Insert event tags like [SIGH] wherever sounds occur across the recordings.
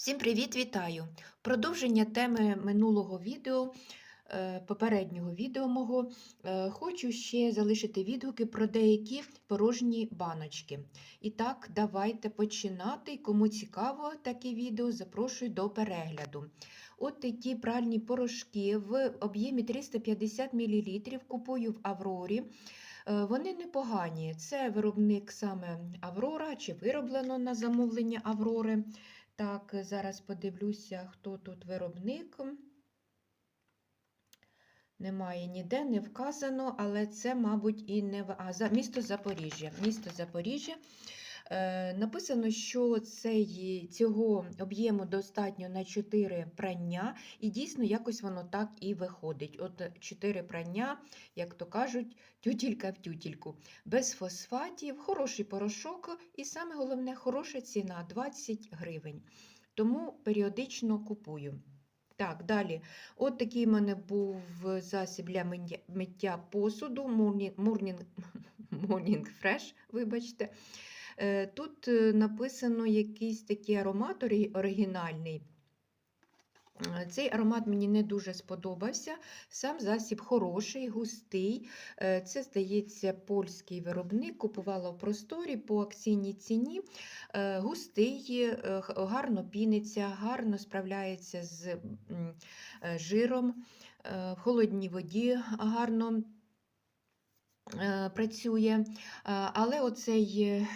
Всім привіт, вітаю! Продовження теми минулого відео, е, попереднього відео мого. е, Хочу ще залишити відгуки про деякі порожні баночки. І так, давайте починати. Кому цікаво таке відео, запрошую до перегляду. От такі пральні порошки в об'ємі 350 мл купую в Аврорі. Е, Вони непогані. Це виробник саме Аврора, чи вироблено на замовлення Аврори. Так, зараз подивлюся, хто тут виробник. Немає ніде, не вказано, але це, мабуть, і не а, за місто Запоріжжя. Місто Запоріжжя. Е, написано, що цей, цього об'єму достатньо на 4 прання, і дійсно якось воно так і виходить. От 4 прання, як то кажуть, тютілька в тютільку. Без фосфатів, хороший порошок, і саме головне, хороша ціна 20 гривень. Тому періодично купую. Так, далі. От такий в мене був засіб для миття- посуду Morning, Morning, Morning Fresh, вибачте. Е, Тут е, написано якийсь такий аромат оригінальний. Е, Цей аромат мені не дуже сподобався. Сам засіб хороший, густий. Це, здається, польський виробник. Купувала в просторі по акційній ціні. Густий, гарно піниться, гарно справляється з жиром, в холодній воді гарно працює. Але оцей е,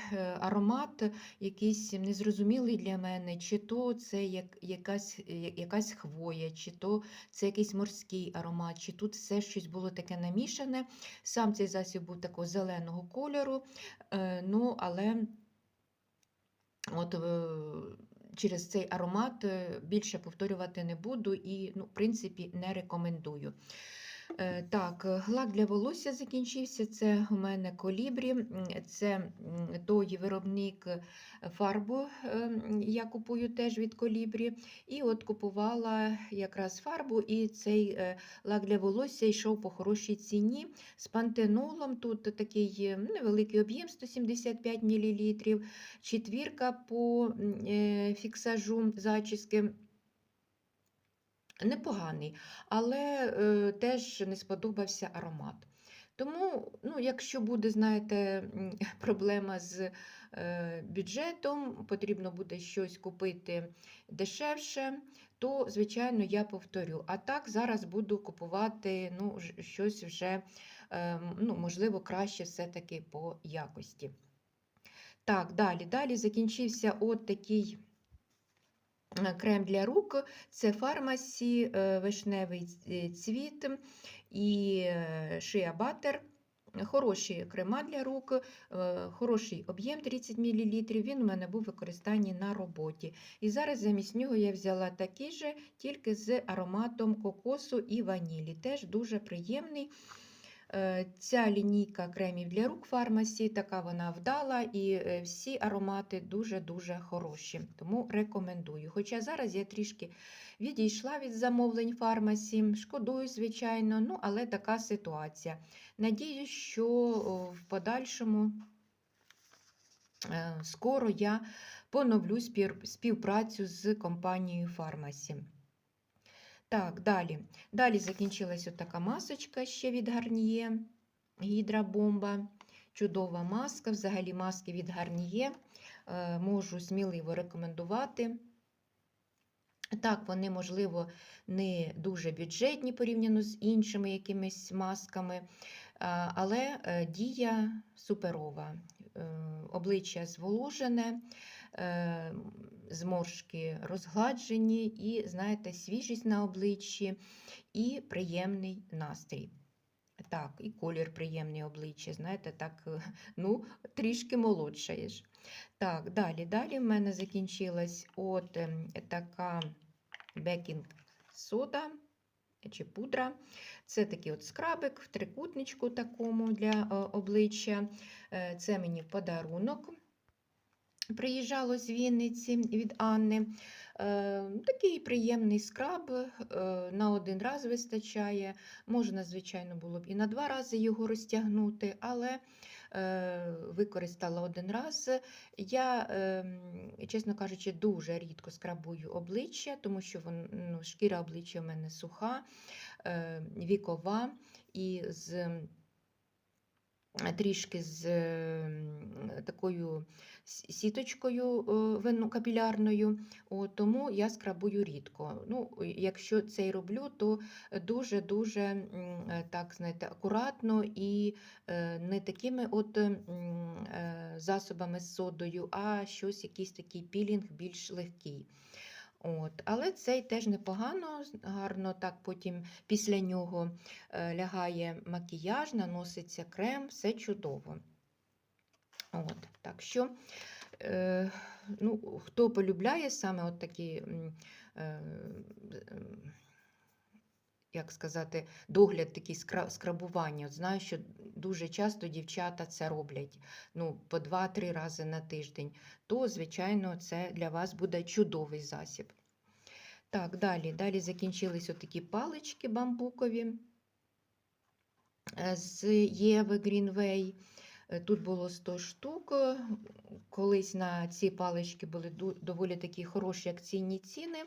аромат якийсь незрозумілий для мене, чи то це якась, якась хвоя, чи то це якийсь морський аромат, чи тут все щось було таке намішане. Сам цей засіб був такого зеленого кольору, е, ну, але от, е, через цей аромат е, більше повторювати не буду і, ну, в принципі, не рекомендую. Е, Так, лак для волосся закінчився. Це у мене колібрі, це той виробник е, фарбу. е, Я купую теж від колібрі. І от купувала якраз фарбу, і цей лак для волосся йшов по хорошій ціні з пантенолом. Тут такий невеликий об'єм 175 мл, четвірка по фіксажу зачіски. Непоганий, але е, теж не сподобався аромат. Тому, ну, якщо буде, знаєте, [LAUGHS] проблема з е, бюджетом, потрібно буде щось купити дешевше, то, звичайно, я повторю. А так зараз буду купувати ну, щось вже, е, ну, можливо, краще все-таки по якості. Так, далі. Далі закінчився от такий крем для рук. Це фармасі, е, вишневий е, цвіт і е, шия батер. Хороші крема для рук, хороший об'єм 30 мл. Він у мене був в використанні на роботі. І зараз замість нього я взяла такий же, тільки з ароматом кокосу і ванілі. Теж дуже приємний. Ця лінійка кремів для рук фармасі, така вона вдала, і е, всі аромати дуже-дуже хороші, тому рекомендую. Хоча зараз я трішки відійшла від замовлень фармасі, шкодую, звичайно, ну, але така ситуація. Надіюсь, що в подальшому е, скоро я поновлю співпрацю з компанією фармасі. Так, далі. Далі закінчилась така масочка ще від Гарніє. Гідрабомба. Чудова маска. Взагалі маски від Гарніє. Е, Можу сміливо рекомендувати. Так, вони, можливо, не дуже бюджетні порівняно з іншими якимись масками, але е, дія суперова. Е, Обличчя зволожене, е, зморшки розгладжені, і, знаєте, свіжість на обличчі і приємний настрій. Так, і колір приємний обличчя, знаєте, так, е, ну, трішки молодшаєш. Так, далі, далі в мене закінчилась от ем, така бекінг сода чи пудра. Це такий от скрабик в трикутничку такому для е, обличчя. Е, Це мені подарунок. Приїжджало з Вінниці від Анни. Е, Такий приємний скраб, на один раз вистачає. Можна, звичайно, було б і на два рази його розтягнути, але використала один раз. Я, ем, чесно кажучи, дуже рідко скрабую обличчя, тому що вон, ну, шкіра обличчя в мене суха, е, вікова і з трішки з такою сіточкою е, вену- капілярною, тому я скрабую рідко. Ну, якщо це й роблю, то дуже-дуже е, так, знаєте, акуратно і е, не такими от е, засобами з содою, а щось, якийсь такий пілінг більш легкий. От. Але цей теж непогано, гарно так потім після нього е, лягає макіяж, наноситься крем, все чудово. От. Так що, е, ну, хто полюбляє саме от такі, е, як сказати, догляд, такий скрабування. От знаю, що дуже часто дівчата це роблять ну, по 2-3 рази на тиждень, то, звичайно, це для вас буде чудовий засіб. Так, далі. Далі закінчились отакі палички бамбукові е, з Єви Greenway. Е, Тут було 100 штук. Колись на ці палички були доволі такі хороші акційні ціни.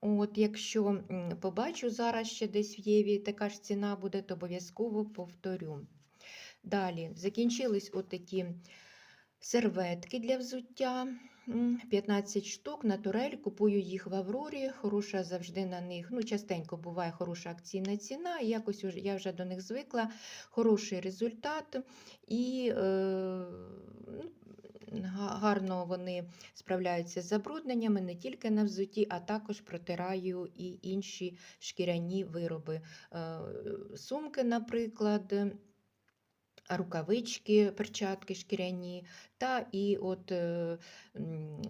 От, якщо побачу зараз ще десь в Єві така ж ціна буде, то обов'язково повторю. Далі закінчились отакі серветки для взуття. 15 штук на турель. Купую їх в Аврорі. Хороша завжди на них. Ну, частенько буває хороша акційна ціна. І якось я вже до них звикла. Хороший результат. І е, ну, гарно вони справляються з забрудненнями не тільки на взуті, а також протираю і інші шкіряні вироби. Е, Сумки, наприклад, рукавички, перчатки шкіряні, та і от е,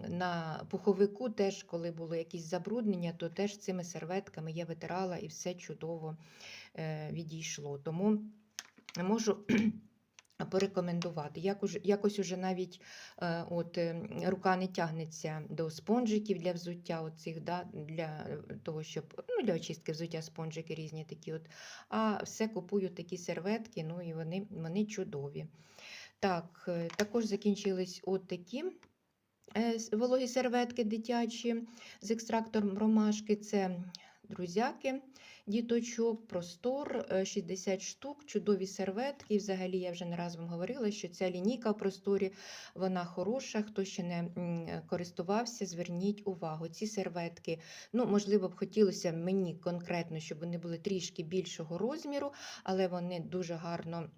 на пуховику теж, коли було якісь забруднення, то теж цими серветками я витирала і все чудово е, відійшло. Тому можу порекомендувати. Як уже, якось уже навіть е, от, е, рука не тягнеться до спонжиків для взуття, оцих, да, для того, щоб ну, для очистки взуття спонжики різні такі. От, а все купую такі серветки, ну і вони, вони чудові. Так, е, також закінчились от такі вологі серветки дитячі з екстрактором ромашки. Це друзяки, діточок, простор, е, 60 штук, чудові серветки. Взагалі я вже не раз вам говорила, що ця лінійка в просторі вона хороша. Хто ще не користувався, зверніть увагу. Ці серветки, ну, можливо, б хотілося мені конкретно, щоб вони були трішки більшого розміру, але вони дуже гарно.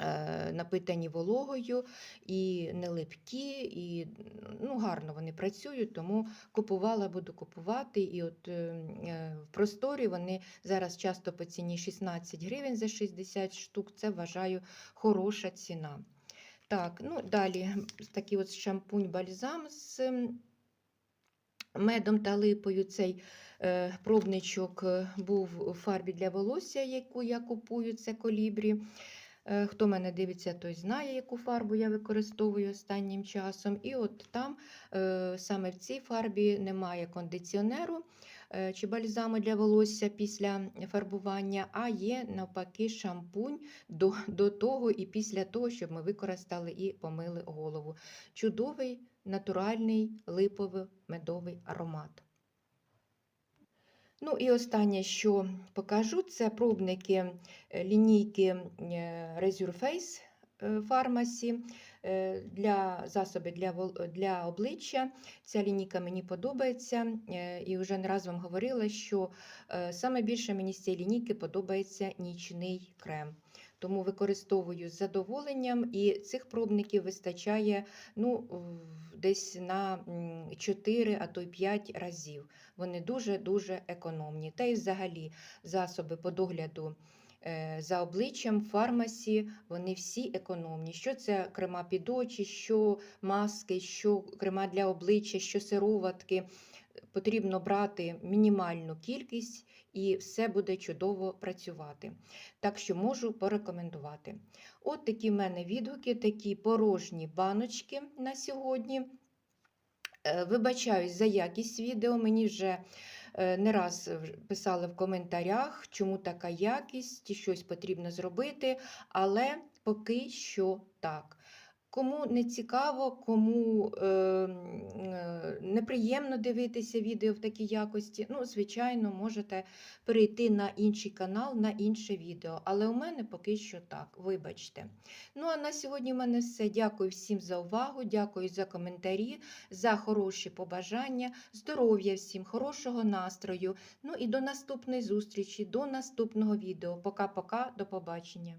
Е, Напитані вологою і не липкі, і ну, гарно вони працюють, тому купувала, буду купувати. І от е, е, в просторі вони зараз часто по ціні 16 гривень за 60 штук. Це вважаю хороша ціна. Так, ну далі такий от шампунь бальзам з медом та липою. Цей пробничок був у фарбі для волосся, яку я купую, це колібрі. Е, Хто мене дивиться, той знає, яку фарбу я використовую останнім часом. І от там е, саме в цій фарбі немає кондиціонеру е, чи бальзаму для волосся після фарбування, а є навпаки шампунь до, до того і після того, щоб ми використали і помили голову. Чудовий натуральний липовий медовий аромат. Ну і останнє, що покажу, це пробники е, лінійки е, Е, Pharmacy е, для засобів для, для обличчя. Ця лінійка мені подобається, е, і вже не раз вам говорила, що саме більше мені з цієї лінійки подобається нічний крем. Тому використовую з задоволенням, і цих пробників вистачає ну, десь на м, 4, а то й 5 разів. Вони дуже-дуже економні. Та й взагалі засоби по догляду за обличчям, фармасі, вони всі економні. Що це крема під очі, що маски, що крема для обличчя, що сироватки. Потрібно брати мінімальну кількість і все буде чудово працювати. Так що можу порекомендувати. От такі в мене відгуки, такі порожні баночки на сьогодні. Е, Вибачаюсь за якість відео. Мені вже е, не раз писали в коментарях, чому така якість, щось потрібно зробити. Але поки що так. Кому не цікаво, кому е, е, неприємно дивитися відео в такій якості, ну, звичайно, можете перейти на інший канал, на інше відео. Але у мене поки що так, вибачте. Ну, а на сьогодні в мене все. Дякую всім за увагу, дякую за коментарі, за хороші побажання, здоров'я всім, хорошого настрою. Ну і до наступної зустрічі, до наступного відео. Пока-пока, до побачення.